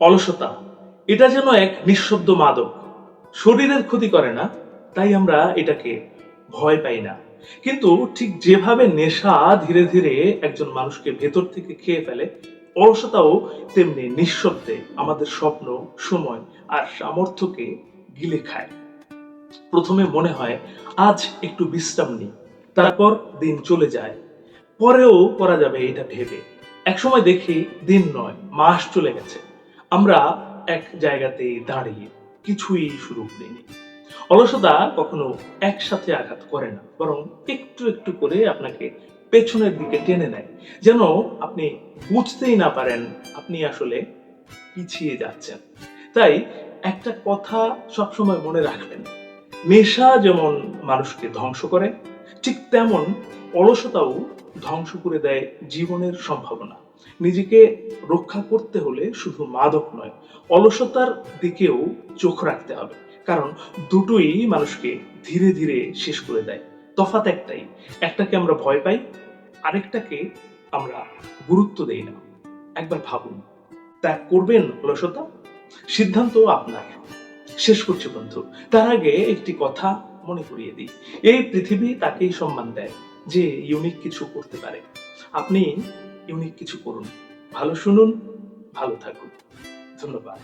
অলসতা, এটা যেন এক নিঃশব্দ মাদক। শরীরের ক্ষতি করে না, তাই আমরা এটাকে ভয় পাই না। কিন্তু ঠিক যেভাবে নেশা ধীরে ধীরে একজন মানুষকে ভেতর থেকে খেয়ে ফেলে, অলসতাও তেমনি নিঃশব্দে আমাদের স্বপ্ন, সময় আর সামর্থ্যকে গিলে খায়। প্রথমে মনে হয়, আজ একটু বিশ্রাম নিই, তারপর দিন চলে যায়। পরেও করা যাবে এটা ভেবে। একসময় দেখি দিন নয়, মাস চলে গেছে। আমরা এক জায়গাতে দাঁড়িয়ে কিছুই শুরু করিনি অলসতা কখনো একসাথে আঘাত করে না, বরং একটু একটু করে আপনাকে পেছনের দিকে টেনে নেয়। যেন আপনি বুঝতেই না পারেন আপনি আসলে পিছিয়ে যাচ্ছেন। তাই একটা কথা সবসময় মনে রাখবেন, নেশা যেমন মানুষকে ধ্বংস করে, ঠিক তেমন অলসতাও ধ্বংস করে দেয় জীবনের সম্ভাবনা। নিজেকে রক্ষা করতে হলে শুধু মাদক নয়, অলসতার দিকেও চোখ রাখতে হবে। কারণ দুটোই মানুষকে ধীরে ধীরে শেষ করে দেয়। তফাৎ একটাই, একটাকে আমরা ভয় পাই, আরেকটাকে আমরা গুরুত্ব দেই না। একবার ভাবুন, ত্যাগ করবেন অলসতা? সিদ্ধান্ত আপনার। শেষ করছি বন্ধু, তার আগে একটি কথা মনে করিয়ে দিই। এই পৃথিবী তাকেই সম্মান দেয় যে ইউনিক কিছু করতে পারে। আপনি ইউনিক কিছু করুন। ভালো শুনুন ভালো থাকুন। ধন্যবাদ।